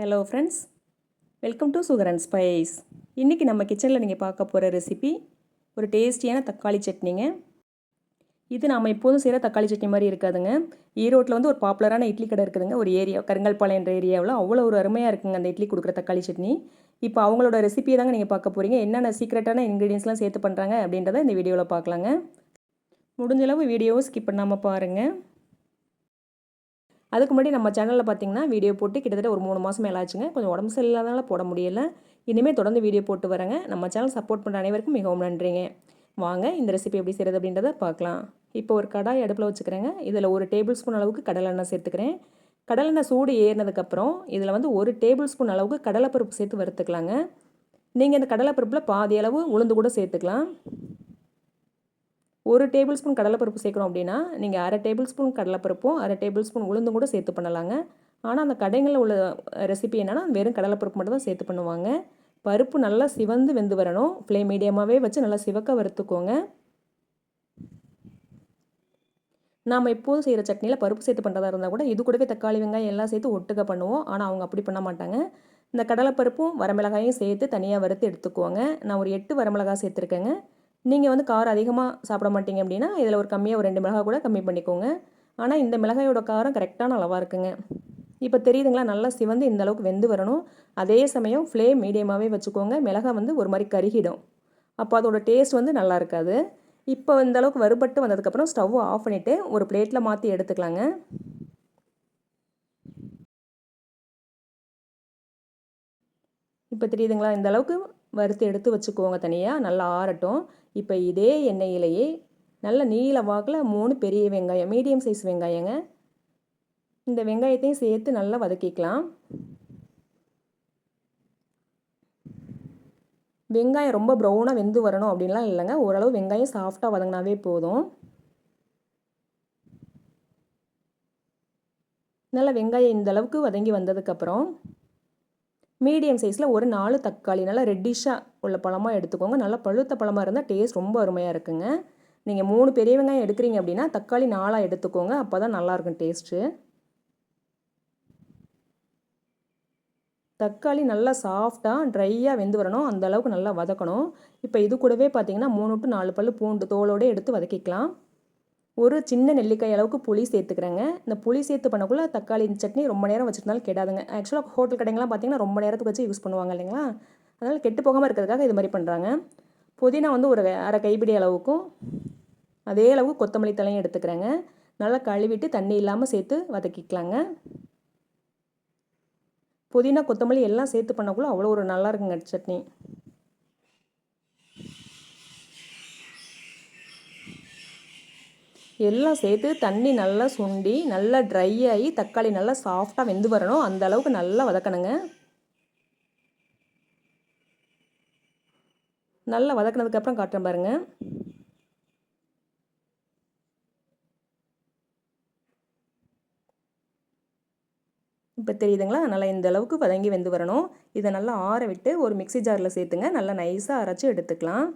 Hello friends welcome to sugar and spice இன்றைக்கி நம்ம கிச்சனில் நீங்கள் பார்க்க போகிற ரெசிபி ஒரு டேஸ்டியான தக்காளி சட்னிங்க. இது நாம் எப்போதும் செய்கிற தக்காளி சட்னி மாதிரி இருக்காதுங்க. ஈரோட்டில் வந்து ஒரு பாப்புலரான இட்லி கடை இருக்குதுங்க. ஒரு ஏரியா கருங்கல்பாளையம் என்ற ஏரியாவில் அவ்வளோ ஒரு அருமையாக இருக்குங்க அந்த இட்லி கொடுக்குற தக்காளி சட்னி. இப்போ அவங்களோட ரெசிபியை தாங்க நீங்கள் பார்க்க போகிறீங்க என்னென்ன சீக்ரெட்டான இன்க்ரீடியன்ஸ்லாம் சேர்த்து பண்ணுறாங்க அப்படின்றத இந்த வீடியோவில் பார்க்கலாங்க. முடிஞ்சளவு வீடியோவை ஸ்கிப் பண்ணாமல் பாருங்கள் அதுக்கு முன்னாடி நம்ம சேனலில் பார்த்தீங்கன்னா வீடியோ போட்டு கிட்டத்தட்ட ஒரு மூணு மாதம் மேலே ஆச்சுங்க. கொஞ்சம் உடம்பு சரியில்லாதனால போட முடியலை. இனிமேல் தொடர்ந்து வீடியோ போட்டு வரேங்க. நம்ம சேனல் சப்போர்ட் பண்ணுற அனைவருக்கும் மிகவும் நன்றிங்க. வாங்க இந்த ரெசிபி எப்படி செய்கிறது அப்படின்றத பார்க்கலாம். இப்போ ஒரு கடாய் அடுப்பில் வச்சுக்கிறேங்க. இதில் ஒரு டேபிள் ஸ்பூன் அளவுக்கு கடலெண்ணெய் சேர்த்துக்கிறேன். கடலெண்ணெய் சூடு ஏறினதுக்கப்புறம் இதில் வந்து ஒரு டேபிள் ஸ்பூன் அளவுக்கு கடலைப்பருப்பு சேர்த்து வறுத்துக்கலாங்க. நீங்கள் இந்த கடலைப்பருப்பில் பாதி அளவு உளுந்து கூட சேர்த்துக்கலாம். ஒரு டேபிள் ஸ்பூன் கடலைப்பருப்பு சேர்க்குறோம் அப்படின்னா நீங்கள் அரை டேபிள் ஸ்பூன் கடலைப்பருப்பும் அரை டேபிள் ஸ்பூன் உளுந்தும் கூட சேர்த்து பண்ணலாங்க. ஆனால் அந்த கடைகளில் உள்ள ரெசிபி என்னென்னா வெறும் கடலைப்பருப்பு மட்டும் தான் சேர்த்து பண்ணுவாங்க. பருப்பு நல்லா சிவந்து வெந்து வரணும். ஃப்ளேம் மீடியமாகவே வச்சு நல்லா சிவக்க வறுத்துக்கோங்க. நாம் எப்போதும் செய்கிற சட்னியில் பருப்பு சேர்த்து பண்ணுறதா இருந்தால் கூட இது கூடவே தக்காளி வெங்காயம் எல்லாம் சேர்த்து ஒட்டுக்க பண்ணுவோம். ஆனால் அவங்க அப்படி பண்ண மாட்டாங்க. இந்த கடலைப்பருப்பும் வரமிளகாயும் சேர்த்து தனியாக வறுத்து எடுத்துக்குவோங்க நான் ஒரு எட்டு வரமிளகாய் சேர்த்துருக்கேங்க. நீங்கள் வந்து காரம் அதிகமாக சாப்பிட மாட்டீங்க அப்படின்னா இதில் ஒரு கம்மியாக ஒரு ரெண்டு மிளகாய் கூட கம்மி பண்ணிக்கோங்க. ஆனால் இந்த மிளகாயோட காரம் கரெக்டான அளவாக இருக்குங்க. இப்போ தெரியுதுங்களா? நல்லா சிவந்து இந்த அளவுக்கு வெந்து வரணும். அதே சமயம் ஃப்ளேம் மீடியமாகவே வச்சுக்கோங்க. மிளகாய் வந்து ஒரு மாதிரி கருகிடும். அப்போ அதோட டேஸ்ட் வந்து நல்லா இருக்காது. இப்போ இந்த அளவுக்கு வறுபட்டு வந்ததுக்கப்புறம் ஸ்டவ் ஆஃப் பண்ணிவிட்டு ஒரு பிளேட்டில் மாற்றி எடுத்துக்கலாங்க. இப்போ தெரியுதுங்களா? இந்த அளவுக்கு வறுத்து எடுத்து வச்சுக்கோங்க தனியாக நல்லா ஆறட்டும். இப்போ இதே எண்ணெயிலேயே நல்ல நீல வாக்கில் மூணு பெரிய வெங்காயம் மீடியம் சைஸ் வெங்காயங்க. இந்த வெங்காயத்தையும் சேர்த்து நல்லா வதக்கிக்கலாம். வெங்காயம் ரொம்ப ப்ரௌனாக வெந்து வரணும் அப்படின்லாம் இல்லைங்க. ஓரளவு வெங்காயம் சாஃப்டாக வதங்கினாவே போதும். நல்லா வெங்காயம் இந்த அளவுக்கு வதங்கி வந்ததுக்கப்புறம் மீடியம் சைஸில் ஒரு நாலு தக்காளி நல்லா ரெட்டிஷாக உள்ள பழமாக எடுத்துக்கோங்க. நல்லா பழுத்த பழமாக இருந்தால் டேஸ்ட் ரொம்ப அருமையாக இருக்குங்க. நீங்கள் மூணு பெரிய வெங்காயம் எடுக்கிறீங்க அப்படின்னா தக்காளி நாலாக எடுத்துக்கோங்க. அப்போ தான் நல்லாயிருக்கும் டேஸ்ட்டு தக்காளி நல்லா சாஃப்டாக ட்ரையாக வெந்து வரணும். அந்த அளவுக்கு நல்லா வதக்கணும். இப்போ இது கூடவே பார்த்தீங்கன்னா மூணு டு நாலு பல் பூண்டு தோலோடு எடுத்து வதக்கிக்கலாம். ஒரு சின்ன நெல்லிக்காய் அளவுக்கு புளி சேர்த்துக்கிறேங்க. இந்த புளி சேர்த்து பண்ணக்குள்ளே தக்காளி சட்னி ரொம்ப நேரம் வச்சுருந்தாலும் கெடாதுங்க. ஆக்சுவலாக ஹோட்டல் கடைங்களாம் பார்த்தீங்கன்னா ரொம்ப நேரத்துக்கு வச்சு யூஸ் பண்ணுவாங்க இல்லைங்களா? அதனால் கெட்டு போகாமல் இருக்கிறதுக்காக இது மாதிரி பண்ணுறாங்க புதினா வந்து ஒரு அரை கைப்பிடி அளவுக்கும் அதே அளவுக்கு கொத்தமல்லி தலையும் எடுத்துக்கிறேங்க. நல்லா கழுவிட்டு தண்ணி இல்லாமல் சேர்த்து வதக்கிக்கலாங்க. புதினா கொத்தமல்லி எல்லாம் சேர்த்து பண்ணக்குள்ள அவ்வளோ ஒரு நல்லா இருக்குங்க சட்னி. எல்லாம் சேர்த்து தண்ணி நல்லா சுண்டி நல்லா ட்ரை ஆகி தக்காளி நல்லா சாஃப்டாக வெந்து வரணும். அந்த அளவுக்கு நல்லா வதக்கணுங்க. நல்லா வதக்கினதுக்கப்புறம் காட்டுறேன் பாருங்கள் இப்போ தெரியுதுங்களா? நல்லா இந்த அளவுக்கு வதங்கி வெந்து வரணும். இதை நல்லா ஆற விட்டு ஒரு மிக்சி ஜாரில் சேர்த்துங்க. நல்லா நைஸாக அரைச்சி எடுத்துக்கலாம்.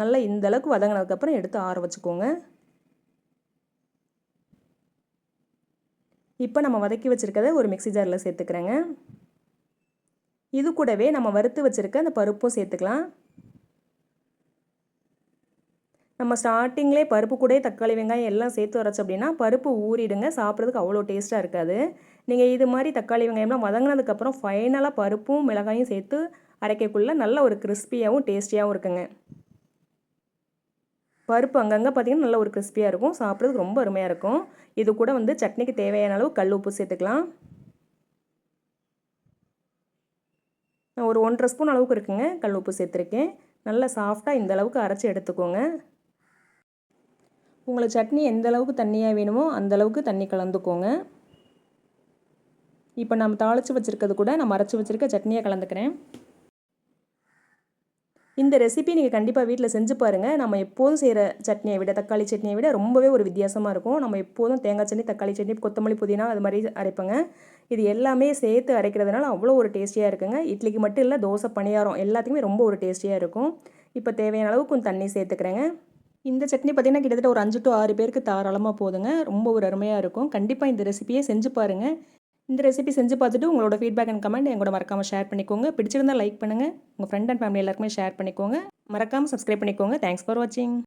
நல்லா இந்த அளவுக்கு வதங்கினதுக்கப்புறம் எடுத்து ஆற வச்சுக்கோங்க. இப்போ நம்ம வதக்கி வச்சுருக்கத ஒரு மிக்சி ஜாரில் சேர்த்துக்கிறேங்க. இது கூடவே நம்ம வறுத்து வச்சுருக்க அந்த பருப்பும் சேர்த்துக்கலாம். நம்ம ஸ்டார்டிங்லே பருப்பு கூட தக்காளி வெங்காயம் எல்லாம் சேர்த்து வரைச்சோம் அப்படின்னா பருப்பு ஊறிடுங்க சாப்பிட்றதுக்கு அவ்வளோ டேஸ்ட்டாக இருக்காது. நீங்கள் இது மாதிரி தக்காளி வெங்காயம்லாம் வதங்கினதுக்கப்புறம் ஃபைனலாக பருப்பும் மிளகாயும் சேர்த்து அரைக்கக்குள்ளே நல்ல ஒரு கிறிஸ்பியாகவும் டேஸ்டியாகவும் இருக்குங்க. பருப்பு அங்கங்கே பார்த்திங்கன்னா நல்ல ஒரு கிறிஸ்பியாக இருக்கும். சாப்பிட்றதுக்கு ரொம்ப அருமையாக இருக்கும். இது கூட வந்து சட்னிக்கு தேவையான அளவு கல் உப்பு சேர்த்துக்கலாம். ஒரு ஒன்றரை ஸ்பூன் அளவுக்கு இருக்குங்க கல் உப்பு சேர்த்துருக்கேன். நல்லா சாஃப்டாக இந்த அளவுக்கு அரைச்சி எடுத்துக்கோங்க. உங்களுக்கு சட்னி எந்த அளவுக்கு தண்ணியாக வேணுமோ அந்த அளவுக்கு தண்ணி கலந்துக்கோங்க. இப்போ நம்ம தாளித்து வச்சுருக்கிறது கூட நம்ம அரைச்சி வச்சுருக்க சட்னியாக கலந்துக்கிறேன். இந்த ரெசிபி நீங்கள் கண்டிப்பாக வீட்டில் செஞ்சு பாருங்கள் நம்ம எப்போதும் செய்கிற சட்னியை விட தக்காளி சட்னியை விட ரொம்பவே ஒரு வித்தியாசமாக இருக்கும். நம்ம எப்போதும் தேங்காய் சட்னி தக்காளி சட்னி கொத்தமல்லி புதினா அது மாதிரி அரைப்பேங்க. இது எல்லாமே சேர்த்து அரைக்கிறதுனால அவ்வளோ ஒரு டேஸ்டியாக இருக்குங்க. இட்லிக்கு மட்டும் இல்லை தோசை பணியாரம் எல்லாத்துக்குமே ரொம்ப ஒரு டேஸ்டியாக இருக்கும். இப்போ தேவையான அளவுக்கு கொஞ்சம் தண்ணி சேர்த்துக்கிறேங்க. இந்த சட்னி பார்த்திங்கன்னா கிட்டத்தட்ட ஒரு அஞ்சு டு ஆறு பேருக்கு தாராளமாக போதுங்க. ரொம்ப ஒரு அருமையாக இருக்கும். கண்டிப்பாக இந்த ரெசிபியை செஞ்சு பாருங்கள் இந்த ரெசிபி செஞ்சு பார்த்துட்டு உங்களோட ஃபீட்பேக் அண்ட் கமெண்ட் எங்களோட மறக்காமல் ஷேர் பண்ணிக்கோங்க. பிடிச்சிருந்தா லைக் பண்ணுங்கள் உங்கள் ஃப்ரெண்ட் அண்ட் ஃபேமிலி எல்லாருக்குமே ஷேர் பண்ணிக்கோங்க. மறக்காமல் சப்ஸ்கிரைப் பண்ணிக்கோங்க. தேங்க்ஸ் ஃபார் வாட்சிங்